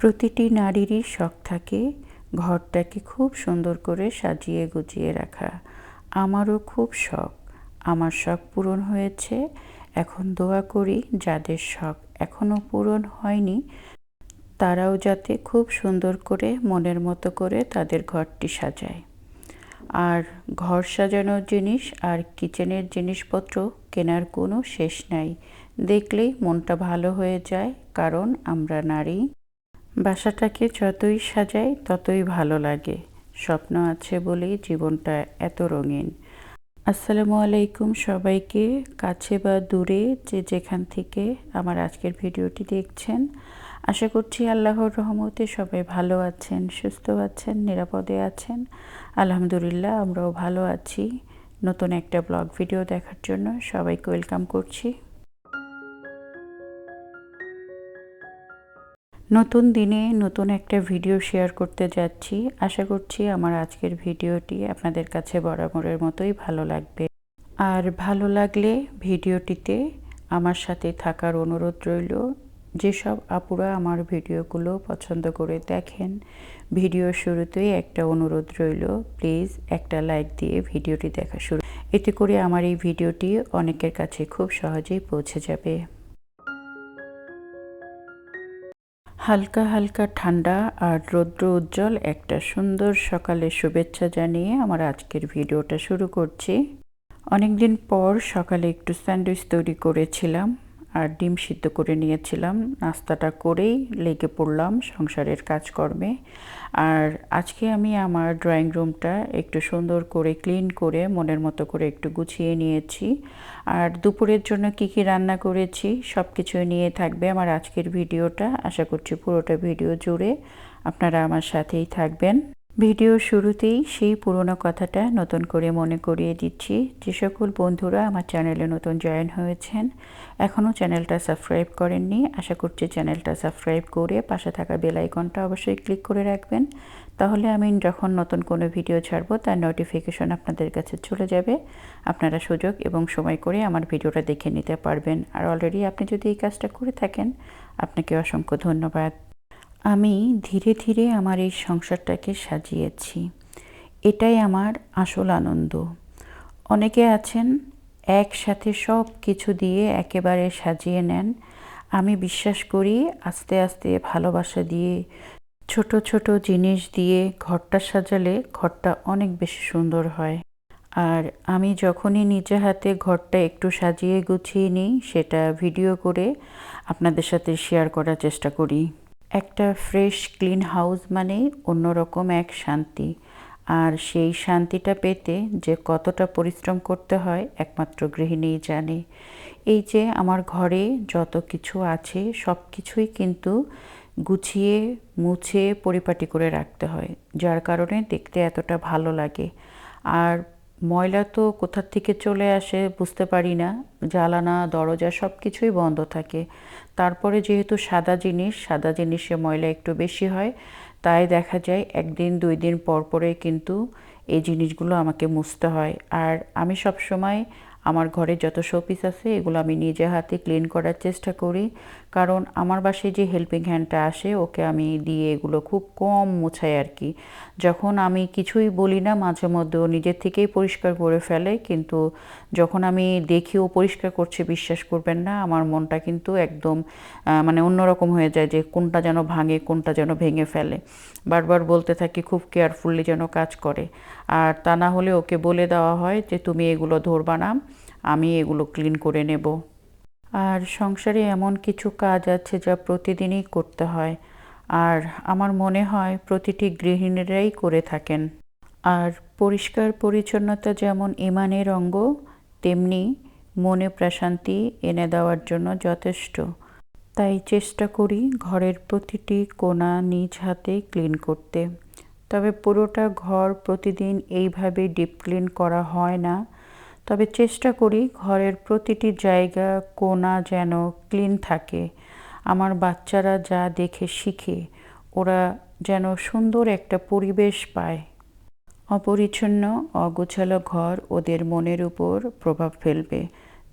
প্রতিটি নারীরই শখ থাকে ঘরটাকে খুব সুন্দর করে সাজিয়ে গুছিয়ে রাখা। আমারও খুব শখ। আমার শখ পূরণ হয়েছে। এখন দোয়া করি যাদের শখ এখনও পূরণ হয়নি, তারাও যাতে খুব সুন্দর করে মনের মতো করে তাদের ঘরটি সাজায়। আর ঘর সাজানোর জিনিস আর কিচেনের জিনিসপত্র কেনার কোনো শেষ নাই। দেখলেই মনটা ভালো হয়ে যায়, কারণ আমরা নারী। বাসাটাকে যতই সাজাই, ততই ভালো লাগে। স্বপ্ন আছে বলেই জীবনটা এত রঙিন। আসসালামু আলাইকুম সবাইকে। কাছে বা দূরে যে যেখান থেকে আমার আজকের ভিডিওটি দেখছেন, আশা করছি আল্লাহর রহমতে সবাই ভালো আছেন, সুস্থ আছেন, নিরাপদে আছেন। আলহামদুলিল্লাহ, আমরাও ভালো আছি। নতুন একটা ব্লগ ভিডিও দেখার জন্য সবাইকে ওয়েলকাম করছি। নতুন দিনে নতুন একটা ভিডিও শেয়ার করতে যাচ্ছি। আশা করছি আমার আজকের ভিডিওটি আপনাদের কাছে বরাবরের মতোই ভালো লাগবে। আর ভালো লাগলে ভিডিওটিতে আমার সাথে থাকার অনুরোধ রইল, যেসব আপুরা আমার ভিডিওগুলো পছন্দ করে দেখেন ভিডিও শুরুতেই একটা অনুরোধ রইল প্লিজ একটা লাইক দিয়ে ভিডিওটি দেখা শুরু। এতে করে আমার এই ভিডিওটি অনেকের কাছে খুব সহজেই পৌঁছে যাবে। হালকা হালকা ঠান্ডা আর রৌদ্র উজ্জ্বল একটা সুন্দর সকালে শুভেচ্ছা জানিয়ে আমার আজকের ভিডিওটা শুরু করছি। অনেকদিন পর সকালে একটু স্যান্ডউইচ তৈরি করেছিলাম। আর ডিম সিদ্ধ করে নিয়েছিলাম। নাস্তাটা করেই লেগে পড়লাম সংসারের কাজকর্মে। আর আজকে আমি আমার ড্রয়িং রুমটা একটু সুন্দর করে ক্লিন করে, মনের মতো করে একটু গুছিয়ে নিয়েছি। আর দুপুরের জন্য কি কি রান্না করেছি সব কিছুই নিয়ে থাকবে আমার আজকের ভিডিওটা। আশা করছি পুরোটা ভিডিও জুড়ে আপনারা আমার সাথেই থাকবেন। ভিডিও শুরুতেই সেই পুরনো কথাটা নতুন করে মনে করিয়ে দিচ্ছি। যে সকল বন্ধুরা আমার চ্যানেলে নতুন জয়েন হয়েছেন, এখনও চ্যানেলটা সাবস্ক্রাইব করেননি, আশা করছি চ্যানেলটা সাবস্ক্রাইব করে পাশে থাকা বেল আইকনটা অবশ্যই ক্লিক করে রাখবেন। তাহলে আমি যখন নতুন কোনো ভিডিও ছাড়বো, তার নোটিফিকেশন আপনাদের কাছে চলে যাবে। আপনারা সুযোগ এবং সময় করে আমার ভিডিওটা দেখে নিতে পারবেন। আর অলরেডি আপনি যদি এই কাজটা করে থাকেন, আপনাকে অসংখ্য ধন্যবাদ। আমি ধীরে ধীরে আমার এই সংসারটাকে সাজিয়েছি। এটাই আমার আসল আনন্দ। অনেকে আছেন, একসাথে সব কিছু দিয়ে একেবারে সাজিয়ে নেন। আমি বিশ্বাস করি, আস্তে আস্তে ভালোবাসা দিয়ে, ছোট ছোট জিনিস দিয়ে ঘরটা সাজালে ঘরটা অনেক বেশি সুন্দর হয়। আর আমি যখনই নিজে হাতে ঘরটা একটু সাজিয়ে গুছিয়ে নিই, সেটা ভিডিও করে আপনাদের সাথে শেয়ার করার চেষ্টা করি। একটা ফ্রেশ ক্লিন হাউস মানে অন্যরকম এক শান্তি। আর সেই শান্তিটা পেতে যে কতটা পরিশ্রম করতে হয়, একমাত্র গৃহিণীই জানে। এই যে আমার ঘরে যত কিছু আছে, সব কিছুই কিন্তু গুছিয়ে, মুছে, পরিপাটি করে রাখতে হয়, যার কারণে দেখতে এতটা ভালো লাগে। আর ময়লা তো কোথার থেকে চলে আসে বুঝতে পারি না। জ্বালানা, দরজা সব কিছুই বন্ধ থাকে। তারপরে যেহেতু সাদা জিনিস, সাদা জিনিসে ময়লা একটু বেশি হয়, তাই দেখা যায় একদিন, দুই দিন পর পরে কিন্তু এই জিনিসগুলো আমাকে মুছতে হয়। আর আমি সব সময় আমার ঘরে যত শোপিস আছে, এগুলো আমি নিজে হাতে ক্লিন করার চেষ্টা করি। কারণ আমার বাসায় যে হেল্পিং হ্যান্ডটা আসে, ওকে আমি দিয়ে এগুলো খুব কম মোছাই আর কি। যখন আমি কিছুই বলি না, মাঝে মধ্যে ও নিজের থেকেই পরিষ্কার করে ফেলে, কিন্তু যখন আমি দেখি ও পরিষ্কার করছে, বিশ্বাস করবেন না, আমার মনটা কিন্তু একদম মানে অন্যরকম হয়ে যায় যে কোনটা যেন ভাঙে, কোনটা যেন ভেঙে ফেলে। বারবার বলতে থাকি, খুব কেয়ারফুললি যেন কাজ করে। আর তা না হলে ওকে বলে দেওয়া হয় যে, তুমি এগুলো ধরবা না। আমি এগুলো ক্লিন করে নেব। আর সংসারে এমন কিছু কাজ আছে যা প্রতিদিনই করতে হয়। আর আমার মনে হয় প্রতিটি গৃহিণীরাই করে থাকেন। আর পরিষ্কার পরিচ্ছন্নতা যেমন ইমানের অঙ্গ, তেমনি মনে প্রশান্তি এনে দেওয়ার জন্য যথেষ্ট। তাই চেষ্টা করি ঘরের প্রতিটি কোণা নিজ হাতে ক্লিন করতে। তবে পুরোটা ঘর প্রতিদিন এইভাবে ডিপ ক্লিন করা হয় না। তবে চেষ্টা করি ঘরের প্রতিটি জায়গা, কোনা যেন ক্লিন থাকে। আমার বাচ্চারা যা দেখে শিখে, ওরা যেন সুন্দর একটা পরিবেশ পায়। অপরিচ্ছন্ন, অগোছালো ঘর ওদের মনের উপর প্রভাব ফেলবে।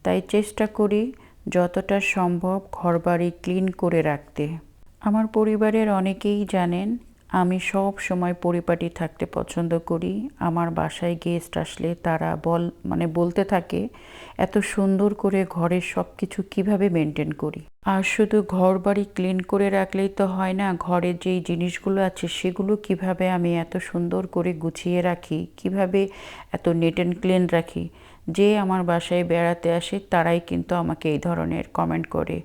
তাই চেষ্টা করি যতটা সম্ভব ঘরবাড়ি ক্লিন করে রাখতে। আমার পরিবারের অনেকেই জানেন আমি সব সময় পরিপাটি থাকতে পছন্দ করি। আমার বাসায় গেস্ট আসলে তারা বল মানে বলতে থাকে, এত সুন্দর করে ঘরের সব কিছু কীভাবে মেনটেন করি? আর শুধু ঘর বাড়ি ক্লিন করে রাখলেই তো হয় না, ঘরের যেই জিনিসগুলো আছে সেগুলো কীভাবে আমি এত সুন্দর করে গুছিয়ে রাখি, কীভাবে এত নেট অ্যান্ড ক্লিন রাখি? যে আমার বাসায় বেড়াতে আসে, তারাই কিন্তু আমাকে এই ধরনের কমেন্ট করে।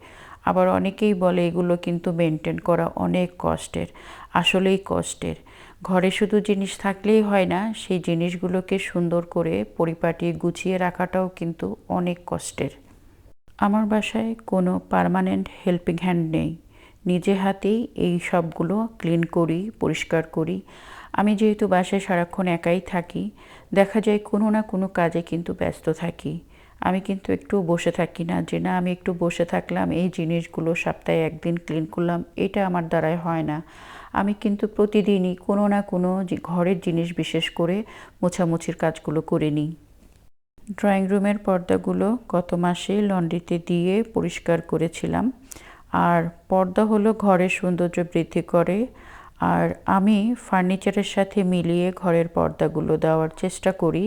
আবার অনেকেই বলে এগুলো কিন্তু মেনটেন করা অনেক কষ্টের, আসলেই কষ্টের। ঘরে শুধু জিনিস থাকলেই হয় না, সেই জিনিসগুলোকে সুন্দর করে পরিপাটি গুছিয়ে রাখাটাও কিন্তু অনেক কষ্টের। আমার বাসায় কোনো পারমানেন্ট হেল্পিং হ্যান্ড নেই। নিজে হাতেই এই সবগুলো ক্লিন করি, পরিষ্কার করি। আমি যেহেতু বাসায় সারাক্ষণ একাই থাকি, দেখা যায় কোনো না কোনো কাজে কিন্তু ব্যস্ত থাকি। আমি কিন্তু একটু বসে থাকি না, যে না, আমি একটু বসে থাকলাম, এই জিনিসগুলো সপ্তাহে একদিন ক্লিন করলাম, এটা আমার দ্বারাই হয় না। আমি কিন্তু প্রতিদিনই কোনো না কোনো ঘরের জিনিস বিশেষ করে মোছামুছির কাজগুলো করে নিই। ড্রয়িং রুমের পর্দাগুলো গত মাসে লন্ড্রিতে দিয়ে পরিষ্কার করেছিলাম। আর পর্দা হলো ঘরের সৌন্দর্য বৃদ্ধি করে। আর আমি ফার্নিচারের সাথে মিলিয়ে ঘরের পর্দাগুলো দেওয়ার চেষ্টা করি।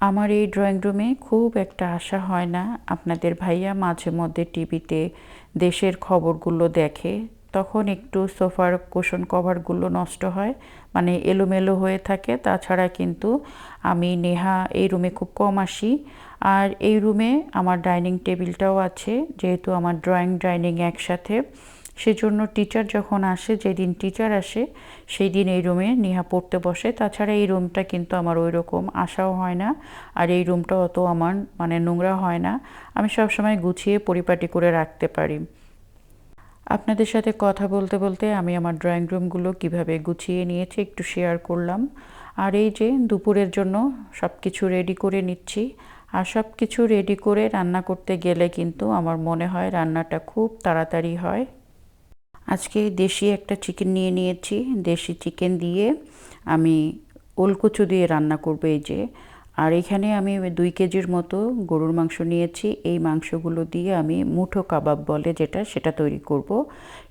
আমার এই ড্রয়িং রুমে খুব একটা আশা হয় না। আপনাদের ভাইয়া মাঝে মধ্যে টিভিতে দেশের খবরগুলো দেখে, তখন একটু সোফার কোশন কভারগুলো নষ্ট হয় মানে এলোমেলো হয়ে থাকে। তাছাড়া কিন্তু আমি, নেহা এই রুমে খুব কম আসি। আর এই রুমে আমার ডাইনিং টেবিলটাও আছে, যেহেতু আমার ড্রয়িং ডাইনিং একসাথে। সেজন্য টিচার যখন আসে, যেদিন টিচার আসে সেই দিন এই রুমে নেহা পড়তে বসে। তাছাড়া এই রুমটা কিন্তু আমার ওই রকম আশাও হয় না, আর এই রুমটা অত আমার মানে নোংরা হয় না। আমি সবসময় গুছিয়ে পরিপাটি করে রাখতে পারি। আপনাদের সাথে কথা বলতে বলতে আমি আমার ড্রয়িং রুমগুলো কীভাবে গুছিয়ে নিয়েছি একটু শেয়ার করলাম। আর এই যে দুপুরের জন্য সব কিছু রেডি করে নিচ্ছি। আর সব কিছু রেডি করে রান্না করতে গেলে কিন্তু আমার মনে হয় রান্নাটা খুব তাড়াতাড়ি হয়। আজকে দেশি একটা চিকেন নিয়ে নিয়েছি। দেশি চিকেন দিয়ে আমি ওলকুচু দিয়ে রান্না করব এই যে। আর এখানে আমি দুই কেজির মতো গরুর মাংস নিয়েছি। এই মাংসগুলো দিয়ে আমি মুঠো কাবাব বলে যেটা, সেটা তৈরি করব।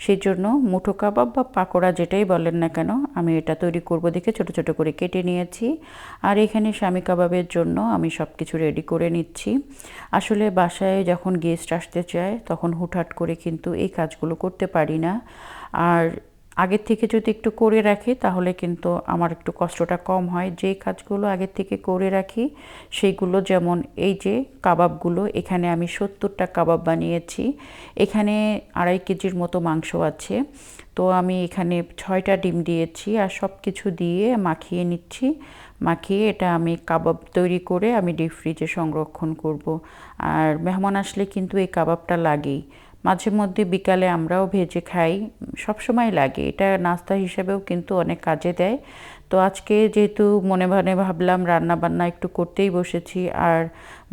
সেই জন্য মুঠো কাবাব বা পাকোড়া যেটাই বলেন না কেন, আমি এটা তৈরি করব দেখে ছোট ছোট করে কেটে নিয়েছি। আর এখানে স্বামী কাবাবের জন্য আমি সব কিছু রেডি করে নিচ্ছি। আসলে বাসায় যখন গেস্ট আসতে চায়, তখন হুটহাট করে কিন্তু এই কাজগুলো করতে পারি না। আর আগের থেকে যদি একটু করে রাখি, তাহলে কিন্তু আমার একটু কষ্টটা কম হয়। যে কাজগুলো আগের থেকে করে রাখি সেইগুলো যেমন এই যে কাবাবগুলো, এখানে আমি সত্তরটা কাবাব বানিয়েছি। এখানে আড়াই কেজির মতো মাংস আছে। তো আমি এখানে ছয়টা ডিম দিয়েছি আর সব কিছু দিয়ে মাখিয়ে নিচ্ছি। মাখিয়ে এটা আমি কাবাব তৈরি করে আমি ডিপ ফ্রিজে সংরক্ষণ করব। আর মেহমান আসলে কিন্তু এই কাবাবটা লাগেই। মাঝে মধ্যে বিকালে আমরাও ভেজে খাই, সব সময় লাগে। এটা নাস্তা হিসেবেও কিন্তু অনেক কাজে দেয়। তো আজকে যেহেতু মনে মনে ভাবলাম রান্না বান্না একটু করতেই বসেছি, আর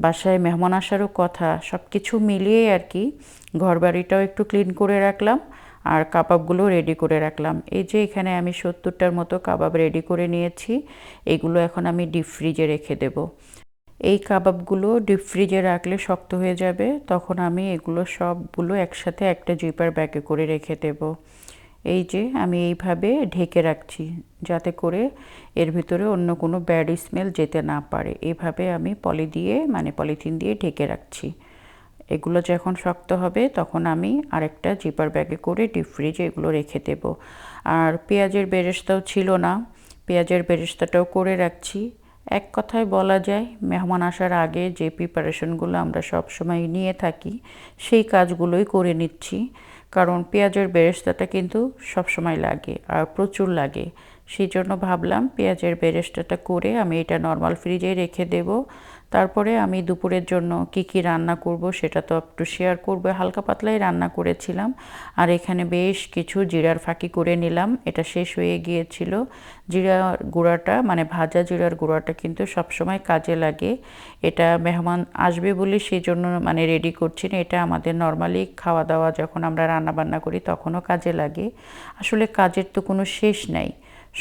বাসায় মেহমান আসারও কথা সব কিছু মিলিয়ে আর কি ঘর বাড়িটাও একটু ক্লিন করে রাখলাম, আর কাবাবগুলো রেডি করে রাখলাম। এই যে এখানে আমি সত্তরটার মতো কাবাব রেডি করে নিয়েছি, এগুলো এখন আমি ডিপ ফ্রিজে রেখে দেবো। এই কাবাবগুলো ডিপ ফ্রিজে রাখলে শক্ত হয়ে যাবে। তখন আমি এগুলো সবগুলো একসাথে একটা জিপার ব্যাগে করে রেখে দেব। এই যে আমি এইভাবে ঢেকে রাখছি যাতে করে এর ভিতরে অন্য কোনো ব্যাড স্মেল যেতে না পারে। এভাবে আমি পলি দিয়ে মানে পলিথিন দিয়ে ঢেকে রাখছি। এগুলো যখন শক্ত হবে তখন আমি আরেকটা জিপার ব্যাগে করে ডিপ ফ্রিজে এগুলো রেখে দেব। আর পেঁয়াজের বেরেস্তাও ছিল না। পেঁয়াজের বেরেস্তাটাও করে রাখছি। এক কথায় বলা যায়, মেহমান আসার আগে যে প্রিপারেশনগুলো আমরা সব সময় নিয়ে থাকি, সেই কাজগুলোই করে নিচ্ছি। কারণ পেঁয়াজের বেরেস্তাটা কিন্তু সব সময় লাগে আর প্রচুর লাগে। সেই জন্য ভাবলাম পেঁয়াজের বেরেস্তাটা করে আমি এটা নর্মাল ফ্রিজে রেখে দেব। তারপরে আমি দুপুরের জন্য কি কি রান্না করব সেটা তো একটু শেয়ার করব। হালকা পাতলাই রান্না করেছিলাম। আর এখানে বেশ কিছু জিরার ফাঁকি করে নিলাম। এটা শেষ হয়ে গিয়েছিল। জিরা গুঁড়াটা মানে ভাজা জিরার গুঁড়াটা কিন্তু সবসময় কাজে লাগে। এটা মেহমান আসবে বলে সেই জন্য মানে রেডি করছি না। এটা আমাদের নর্মালি খাওয়া দাওয়া যখন আমরা রান্না বান্না করি তখনও কাজে লাগে। আসলে কাজের তো কোনো শেষ নাই।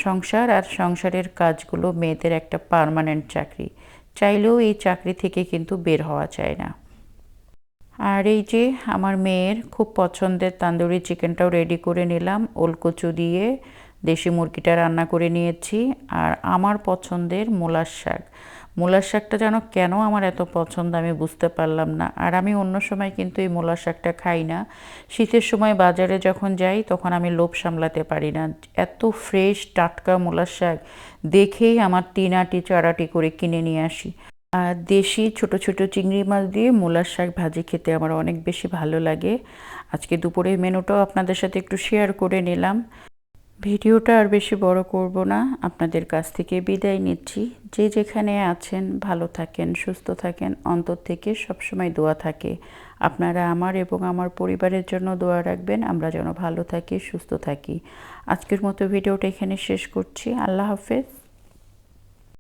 সংসার আর সংসারের কাজগুলো মেয়েদের একটা পারমানেন্ট চাকরি। চাইলেও এই চাকরি থেকে কিন্তু বের হওয়া যায় না। আর এই যে আমার মেয়ের খুব পছন্দের তান্দুরি চিকেনটাও রেডি করে নিলাম, ওলকচু দিয়ে দেশি মুরগিটা রান্না করে নিয়েছি, আর আমার পছন্দের মোলার শাক। মূলার শাকটা যেন কেন আমার এত পছন্দ আমি বুঝতে পারলাম না। আর আমি অন্য সময় কিন্তু এই মূলার শাকটা খাই না। শীতের সময় বাজারে যখন যাই, তখন আমি লোভ সামলাতে পারি না। এত ফ্রেশ টাটকা মূলার শাক দেখেই আমার তিন আটি করে কিনে নিয়ে আসি। আর দেশি ছোট ছোট চিংড়ি মাছ দিয়ে মূলার শাক ভাজি খেতে আমার অনেক বেশি ভালো লাগে। আজকে দুপুরের মেনুটাও আপনাদের সাথে একটু শেয়ার করে নিলাম। ভিডিওটা আর বেশি বড় করব না। আপনাদের কাছ থেকে বিদায় নিচ্ছি। যে যেখানে আছেন, ভালো থাকেন, সুস্থ থাকেন, অন্তর থেকে সবসময় দোয়া থাকে। আপনারা আমার এবং আমার পরিবারের জন্য দোয়া রাখবেন। আমরা যেন ভালো থাকি, সুস্থ থাকি। আজকের মতো ভিডিওটা এখানে শেষ করছি। আল্লাহ হাফেজ।